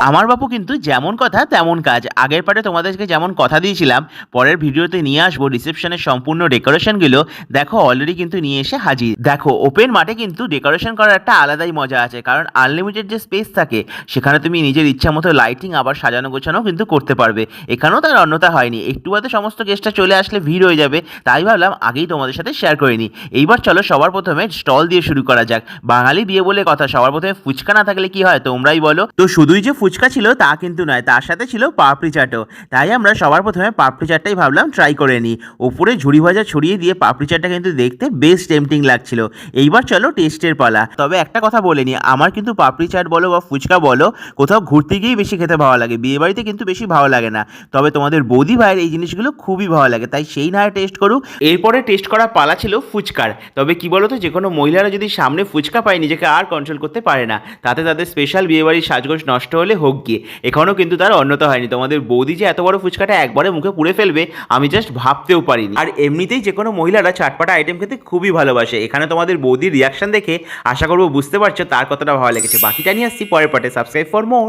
আমার বাপু কিন্তু যেমন কথা, তেমন কাজ। আগের পার্টে তোমাদেরকে যেমন কথা দিয়েছিলাম, পরের ভিডিওতে নিয়ে আসব রিসেপশনের সম্পূর্ণ ডেকোরেশনগুলো দেখো অলরেডি কিন্তু নিয়ে এসে হাজির। দেখো ওপেন মাঠে কিন্তু ডেকোরেশন করার একটা আলাদাই মজা আছে, কারণ আনলিমিটেড যে স্পেস থাকে, সেখানে তুমি নিজের ইচ্ছা মতো লাইটিং আবার সাজানো গোছানো কিন্তু করতে পারবে। এখানেও তার অন্যতা হয়নি। একটু বাদে সমস্ত গেস্টটা চলে আসলে ভিড় হয়ে যাবে, তাই ভাবলাম আগেই তোমাদের সাথে শেয়ার করে নিই। এইবার চলো, সবার প্রথমে স্টল দিয়ে শুরু করা যাক। বাঙালি বিয়ে বলে কথা, সবার প্রথমে ফুচকা না থাকলে কি হয়, তোমরাই বলো। তো শুধুই যে ফুচকা ছিল, তা কিন্তু নয়, তার সাথে ছিল পাপড়ি চাটও। তাই আমরা সবার প্রথমে পাপড়ি চাটটাই ভাবলাম ট্রাই করে নিই ওপরে ঝুড়ি ভাজা ছড়িয়ে দিয়ে পাপড়ি চাটটা কিন্তু দেখতে বেশ টেম্পটিং লাগছিল। এইবার চলো টেস্টের পালা। তবে একটা কথা বলে নিই আমার কিন্তু পাপড়ি চাট বলো বা ফুচকা বলো, কোথাও ঘুরতে গিয়েই বেশি খেতে ভালো লাগে। বিয়ে বাড়িতে কিন্তু বেশি ভালো লাগে না। তবে তোমাদের বৌদি ভাইয়ের এই জিনিসগুলো খুবই ভালো লাগে, তাই সেই না টেস্ট করুক। এরপরে টেস্ট করা পালা ছিল ফুচকার। তবে কি বলো তো যে কোনো মহিলারা যদি সামনে ফুচকা পায়, নিজেকে আর কন্ট্রোল করতে পারে না। তাতে তাদের স্পেশাল বিয়েবাড়ির সাজগোজ নষ্ট হলে হোক গিয়ে। এখনও কিন্তু তার অন্যতা হয়নি। তোমাদের বৌদি যে এত বড় ফুচকাটা একবারে মুখে পুড়ে ফেলবে, আমি জাস্ট ভাবতেও পারিনি। আর এমনিতেই যে কোনো মহিলারা চাটপাটা আইটেম খেতে খুবই ভালোবাসে। এখানে তোমাদের বৌদির রিয়াকশন দেখে, আশা করব বুঝতে পারছ, তার কতটা ভালো লেগেছে। বাকিটা নিয়ে আসছি পরের পাটে সাবস্ক্রাইব ফর মোর